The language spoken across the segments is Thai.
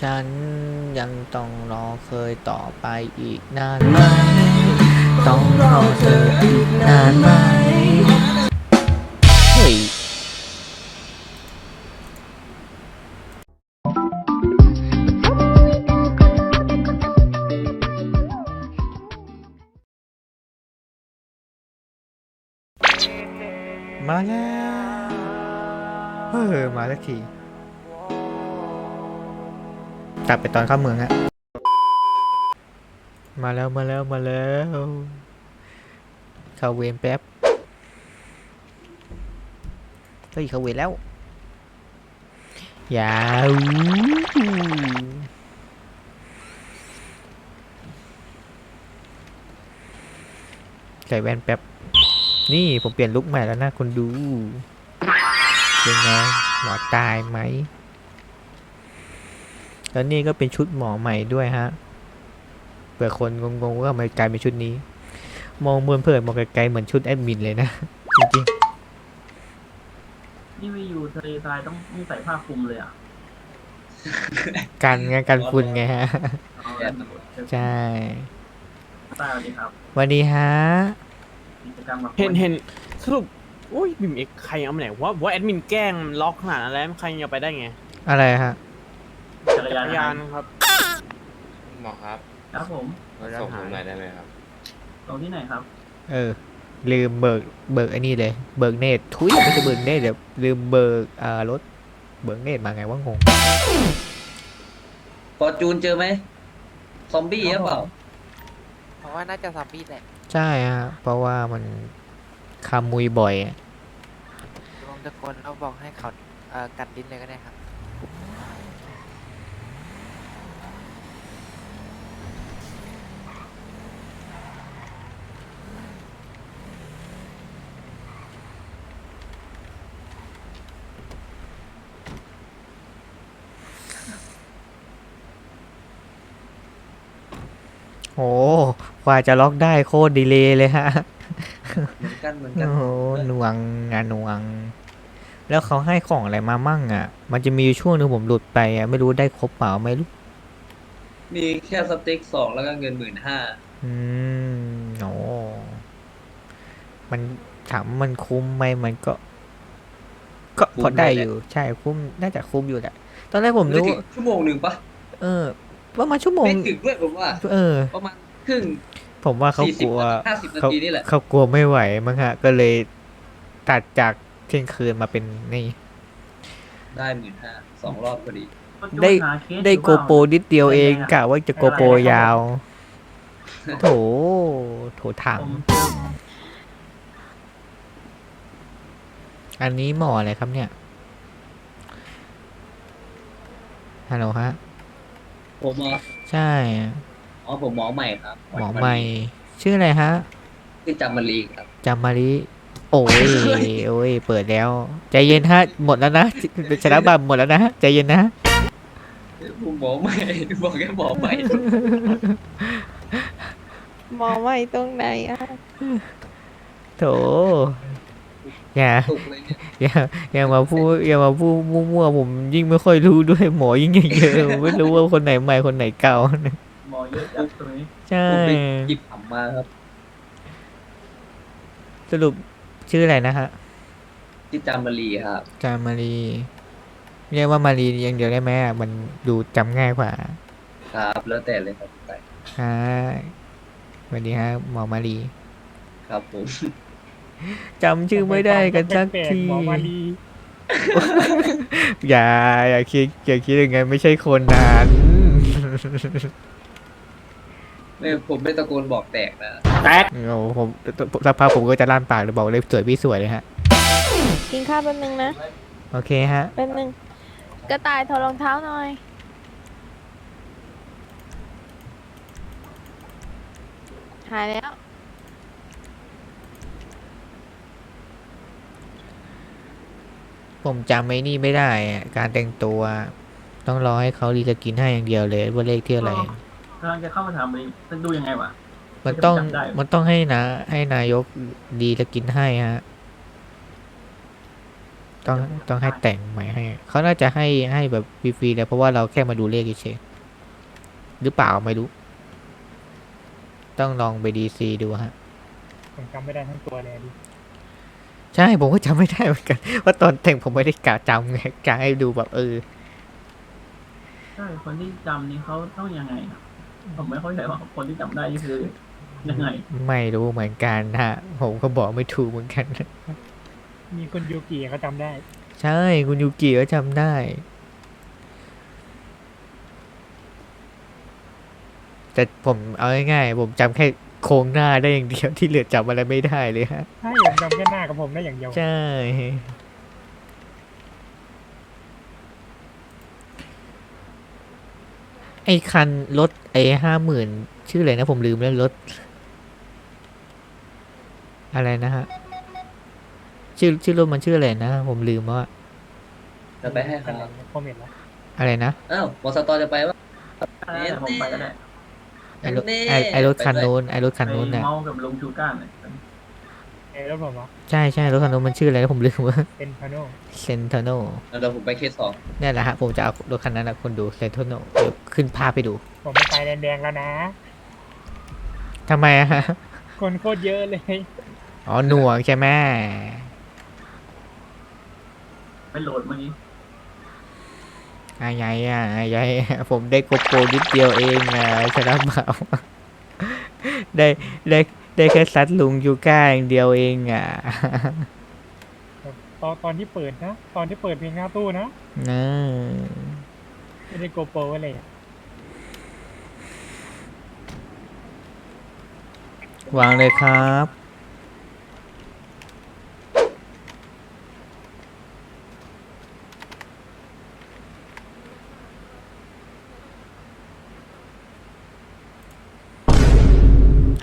ฉันยังต้องรอเคยต่อไปอีกนานไหม ต้องรอเธออีกนานไหม เฮ้ย มาแล้ว เออ มาสักที กลับไปตอนเข้าเมืองฮะมาแล้วมาแล้วมาแล้ว เข้าเวรแป๊บ เฮ้ยเข้าเวรแล้ว ยาวใส่แว่นแป๊บ นี่ผมเปลี่ยนลุคใหม่แล้วนะคุณดู เป็นไงหมอตายไหม แล้วนี่ก็เป็นชุดหมอใหม่ด้วยฮะเผื่อคนงงๆว่าทำไมกลายเป็นชุดนี้ มองบนเผินมองไกลๆเหมือนชุดแอดมินเลยนะจริงนี่ไปอยู่ทะเลทรายต้องต้องใส่ผ้าคลุมเลยอะๆกันไงกันฝุ่นไงฮะเอาแบบใช่ใต้สวัสดีครับวันนี้ฮะกิจกรรมแบบเห็นเห็นสรุปโอ้ยบิมเอ็กใครเอามาไหนว่าว่าแอดมินแกล้งมันล็อกขนาดนั้นแล้วใครจะไปได้ไง อะไรฮะ จักรยานพยานครับ หมอครับครับผมจักรยานส่งผหามยหน่อยได้ไหมครับ ตรงที่ไหนครับ เออ ลืมเบิกเบิกไอ้นี่เลย เบิกเนตทุยไม่ใช่เบิกเนตเดี๋ยวลืมเบิกอ่ารถเบิกเนตมาไงว่างงฟอร์จูนเจอไหมซอมบี้หรือเปล่าเพราะว่าน่าจะซอมบี้แหละใช่ฮะเพราะว่ามันขโมุยบ่อยอะลงตะโกนเราบอกให้เขาเอ่อกัดลิ้นเลยก็ได้ครับ โอ้กว่าจะล็อกได้โคตรดีเลยเลยฮะ เหมือนกันเหมือนกันโอ้โหหน่วงงานหน่วง แล้วเขาให้ของอะไรมามั่งอะ มันจะมีอยู่ช่วงหนึงผมหลุดไปอะ ไม่รู้ได้ครบเปล่าไม่รู้ มีแค่สเต็กสองแล้วก็เงินหมื่นห้าอืมโอ้มันถามว่ามันคุ้มไหมมันก็ ก็พอได้อยู่ ใช่คุ้ม น่าจะคุ้มอยู่แหละ ตอนแรกผมไม่รู้ถึงชั่วโมงหนึ่งปะเออ ว่ามาชั่วโมง ไม่ถึงด้วยผมว่า เออ ประมาณครึ่ง ผมว่าเขาสี่กสิบลัวห้าสิบนาเขาทีนี่แหละ เขากลัวไม่ไหวมั้งฮะ ก็เลยตัดจากเที่ยงคืนมาเป็นนี่ ได้หมื่นห้าสองรอบพอดี ได้หาเคสได้อยู่โกเปล่าโปรนิดเดียวเองอะไรอะกะว่าจะโกโปรยาว โถ โถถังผมอันนี้หมออะไรครับเนี่ย ฮัลโหลฮะ ผมเหรอใช่อ๋อผมหมอใหม่ครับหมอใหม่ ชื่ออะไรฮะคือจำมารีครับจำมาริโอ้ยโอ้ยเปิดแล้ว ใจเย็นฮะหมดแล้วนะชนะบัตรหมดแล้วนะใจเย็นนะผมหมอใหม่บอกแค่หมอใหม่มองไม่ตรงไหนอะโถ อย่าตุกเลยเนี่ยอย่าอย่ามาพูดอย่ามาพูดมั่วๆผมยิ่งไม่ค่อยรู้ด้วยหมอยิ่งเยอะๆผมไม่รู้ว่าคนไหนใหม่คนไหนเก่าหมอเยอะจังตรงนี้ใช่ผมไปหยิบขำมาครับ สรุปชื่ออะไรนะฮะที่จำมารีครับจามารีเรียกว่ามารีอย่างเดียวได้ไหมอะมันดูจำง่ายกว่า ครับ แล้วแต่เลยครับไปฮะสวัสดีฮะหมอมารีครับผม จำชื่อไม่ได้กันสักทีอย่าอย่าคิดอย่าคิดอย่างงั้นไม่ใช่คนนั้นไม่ผมไม่ตะโกนบอกแตกนะโอ้โหผมสักพักผมก็จะลั่นปากเลยบอกเลยสวยพี่สวยเลยฮะ กินข้าวแป๊บนึงนะ โอเคฮะแป๊บนึงกระต่ายถอดรองเท้าหน่อย หายแล้ว ผมจำไอ้นี่ไม่ได้อะการแต่งตัว ต้องรอให้เขารีสกินให้อย่างเดียวเลยว่าเลขที่อะไร กำลังจะเข้ามาถามเลยจะดูยังไงวะ มันต้องจำได้ มันต้องให้นะให้นายกดีสกินให้ฮะ ต้องต้องให้แต่งใหม่ให้เขาน่าจะให้ให้แบบฟรีๆเลยเพราะว่าเราแค่มาดูเลขเฉยๆหรือเปล่าไม่รู้ ต้องลองไปดีซีดูฮะ ผมจำไม่ได้ทั้งตัวเลยดิ ใช่ผมก็จำไม่ได้เหมือนกันว่าตอนแต่งผมไม่ได้กะจำไงกะให้ดูแบบเออใช่คนที่จำนี่เขาต้องยังไงนะผมไม่เข้าใจว่าคนที่จำได้นี่คือยังไง ไม่รู้เหมือนกันฮะผมก็บอกไม่ถูกเหมือนกัน มีคุณยูกิเขาจำได้ ใช่คุณยูกิก็จำได้แต่ผมเอาง่ายๆผมจำแค่โครงหน้าได้อย่างเดียวที่เหลือจำอะไรไม่ได้เลยฮะใช่ผม จำแค่หน้ากับผมได้อย่างเดียว ใช่ ไอคันรถไอห้าหมื่นชื่ออะไรนะผมลืมแล้วรถ อะไรนะฮะ ชื่อชื่อรถมันชื่ออะไรนะ ผมลืมว่าจะไปให้ใครคอมเมนต์แล้วอะไรนะ อ้าวหมอสตอจะไปวะได้แต่ผมไปก็ได้ไอรถแน่ไอไอรถคันนู้นไอรถคันนู้นไปน่ะเมากับลุงชูก้าเนี่ย เอ้ยแล้วผมว่าใช่ใช่รถคันนู้นมันชื่ออะไรนะผมลืมว่าเป็นพาโนเซนโตโนเดี๋ยวผมไปเคสสองนี่นแหละฮะผมจะเอารถคันนั้นนะคนดูเซนโตโนเดี๋ยวขึ้นภาพไปดูผมไม่ไปแดงๆแล้วนะ ทำไมอะฮะคนโคตรเยอะเลยอ๋อหน่วงใช่ไหมไปโหลดเมื่อกี้อายายอะอายายอะผมได้โกโปรนิดเดียวเองอะชนะเปล่าได้ได้ ได้แค่ซัดลุงยูก้าอย่างเดียวเองอะ ตอนตอนที่เปิดนะ ตอนที่เปิดเพลงหน้าตู้นะนะไม่ได้โกโปรอะไรวางเลยครับ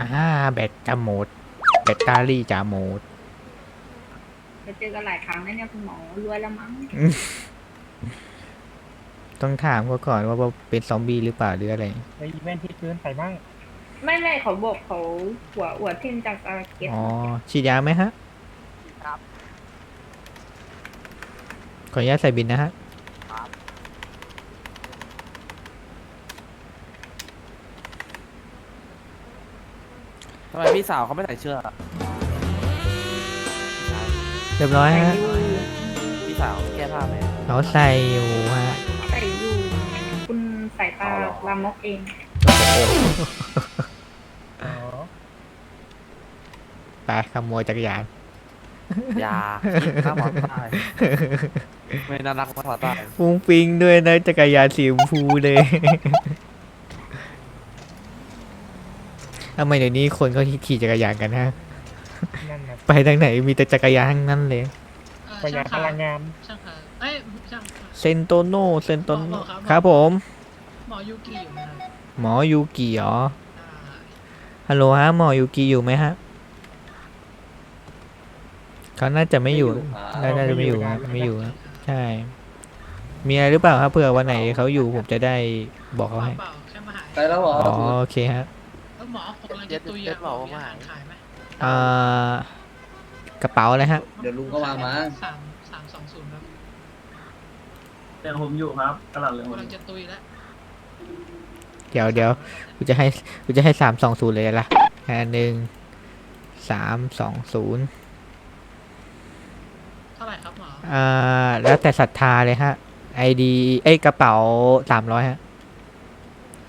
อ่า แบตจะหมด แบตเตอรี่จะหมดเราเจอกันหลายครั้งแล้วเนี่ยคุณหมอรวยแล้วมั้ง ต้องถามเขาก่อนว่าว่าเป็นซอมบี้หรือเปล่าหรืออะไรในอีเวนท์ที่เกินไปบ้างไม่ไม่เขาบอกเขาหัวหัวทิ่มจากอาราเกตอ๋อ ฉีดยาไหมฮะ ครับ ขออนุญาตใส่บินนะฮะ ทำไมพี่สาวเขาไม่ใส่เชือกอะเรียบร้อยใส่ฮะอยู่พี่สาวแก้ผ้าไหม เขาใส่อยู่ฮะใส่อยู่ คุณสายตาลามกเองอ๋อไปขโมยจักรยานอยาหน้าหมอตายไม่น่ารักหมอตายฟุ้งฟิงด้วยนะจักรยานสีชมพูเลย ทำไมเดี๋ยวนี้คนเขาขี่จักรยานกันฮะ นั่นนะไปทางไหนมีแต่จักรยานทั้งนั้นเลยประหยัดพลังงานช่างค่ะเอ้ยช่างค่ะ เซนโตโนเซนโตโนหมอครับครับผม หมอยูกิอยู่ไหมครับหมอยูกิเหรอ อ่าฮัลโหลฮะหมอยูกิอยู่ไหมฮะเขาน่าจะไม่อยู่น่าน่าจะไม่อยู่ครับไม่อยู่ครับใช่ มีอะไรหรือเปล่าครับเผื่อวันไหนเขาอยู่ผมจะได้บอกเขาให้ เปล่าแค่มาหา ไปแล้วเหรออ๋อโอเคฮะแล้ว หมอผมกำลังจะตุยเดี๋อะยวบอกว่ามาอาหารขายไหมอ่ากระเป๋าอะไรฮะ เดี๋ยวลุงก็วางมา สามสามสองศูนย์ครับแต่ผมอยู่ครับตลาดเลยกำลังจะตุยแล้วเดี๋ยวเดี๋ยวกูจะให้กูจะให้สามสองศูนย์เลยละอ่าหนึ่งสามสองศูนย์เท่าไหร่ครับหมออ่าแล้วแต่ศรัทธาเลยฮะไอดีเอ้ยกระเป๋าสามร้อยฮะ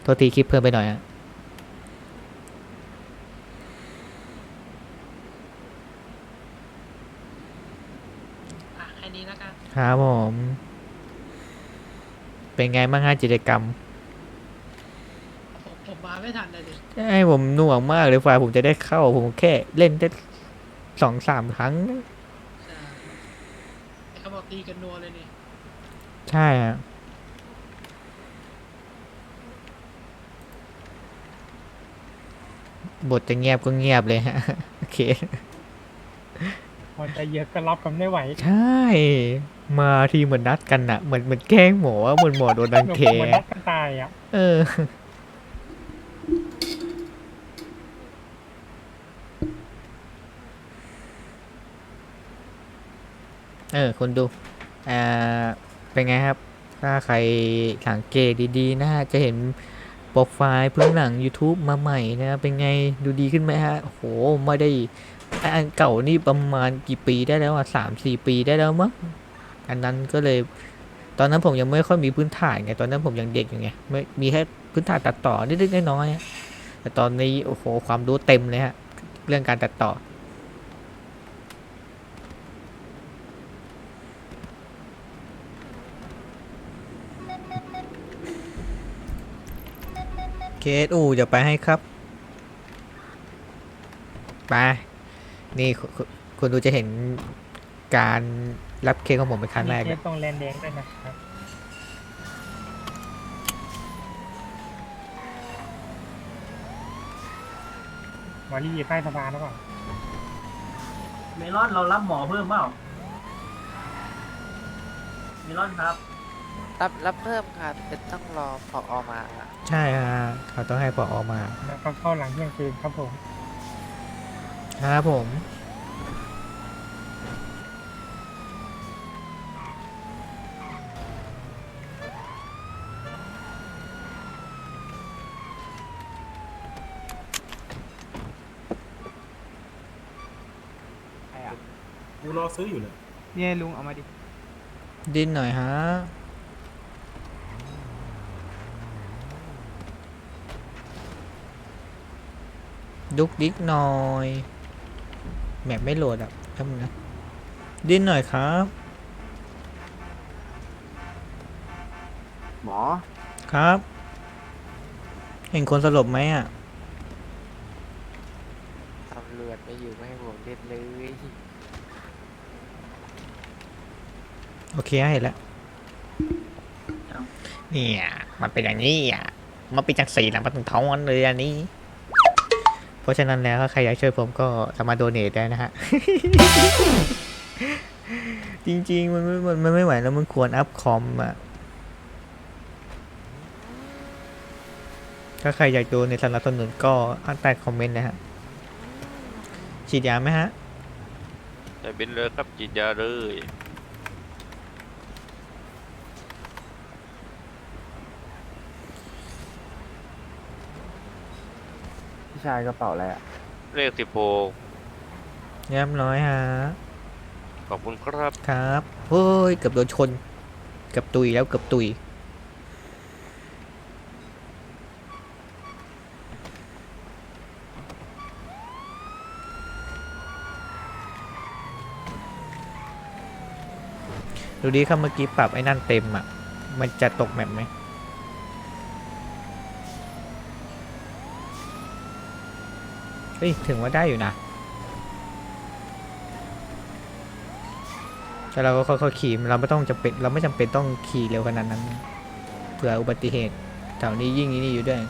โทษทีคลิปเพิ่มไปหน่อยฮะ อะแค่นี้แล้วกัน ครับผม เป็นไงบ้างฮะกิจกรรม ผมผมมาไม่ทันเลยดิใช่ผมหน่วงมากเลยฝ่ายผมจะได้เข้า ผมแค่เล่นได้สองสามครั้ง ใช่ไอ้เขาบอกตีกันนัวเลยนี่ใช่ฮะบทจะเงียบก็เงียบเลยฮะ โอเค พอใจเยอะก็รับกันไม่ไหวใช่ มาทีเหมือนนัดกันอะเหมือนเหมือนแกล้งหมอว่าเหมือนหมอโดนดังเหมือนเทเหมือนนัดกันตายอะ เออ เออคนดูอ่าเป็นไงครับ ถ้าใครสังเกตดีๆนะฮะจะเห็นโปรไฟล์พื้นหลัง YouTube มาใหม่นะ เป็นไงดูดีขึ้นไหมฮะโอ้โห ไม่ได้ อันเก่านี่ประมาณกี่ปีได้แล้วอะสามสี่ปีได้แล้วมั้งอันนั้นก็เลย ตอนนั้นผมยังไม่ค่อยมีพื้นฐานไงตอนนั้นผมยังเด็กอยู่ไงไม่มีแค่พื้นฐานตัดต่อนิดๆน้อยๆแต่ตอนนี้โอ้โหความรู้เต็มเลยฮะเรื่องการตัดต่อเคสอูจะไปให้ครับ ไป นี่คุณคุณคุณดูจะเห็นการรับเคสของผมเป็นครั้งแรกมีเลเคยสตรงแลนแดงด้วยนะครับหมอรี่อยู่ใต้สะพานหรือเปล่าเมลอนเรารับหมอเพิ่มเปล่าเมลอนครับ รับรับเพิ่มครับแต่ต้องรอพออมา ใช่ฮะเขาต้องให้พอออกมา แล้วก็เข้าหลังเที่ยงคืนครับผม ครับผม กูรอซื้ออยู่เลยเนี่ยลุงเอามาดิ ดินหน่อยฮะ ดุกดิกหน่อย แมปไม่โหลดอะทำนะดินหน่อยครับ หมอ ครับ เห็นคนสลบไหมอะ ตำรวจไม่อยู่ไม่ให้ผมเล่นเลยโอเคเห็นแล้วเนี่ย มันเป็นอย่างนี้อะ มันเป็นจากสีหลังมันถึงท้องเลยอันนี้ เพราะฉะนั้นแล้วถ้าใครอยากช่วยผมก็สามารถโดเนทได้นะฮะ จริงๆ มันไม่มันมันไม่ไหวแล้วมันควรอัพคอมอะ ถ้าใครอยากดูในสนับสนุนก็อ่านใต้คอมเมนต์นะฮะ ฉีดยาไหมฮะจะบินเลยครับจิตยาเลย พี่ชายกระเป๋าอะไรอะเลขสิบหกเรียบร้อยฮะ ขอบคุณครับ ครับเฮ้ยเกือบโดนชนเกือบตุยแล้วเกือบตุย ดูดิครับเมื่อกี้ปรับไอ้นั่นเต็มอะ มันจะตกแมปไหม เฮ้ย ถึงว่าได้อยู่นะ แต่เราก็ค่อยๆขี่เราไม่ต้องจำเป็นเราไม่จำเป็นต้องขี่เร็วขนาดนั้น เผื่ออุบัติเหตุแถวนี้ยิ่งนี่อยู่ด้วย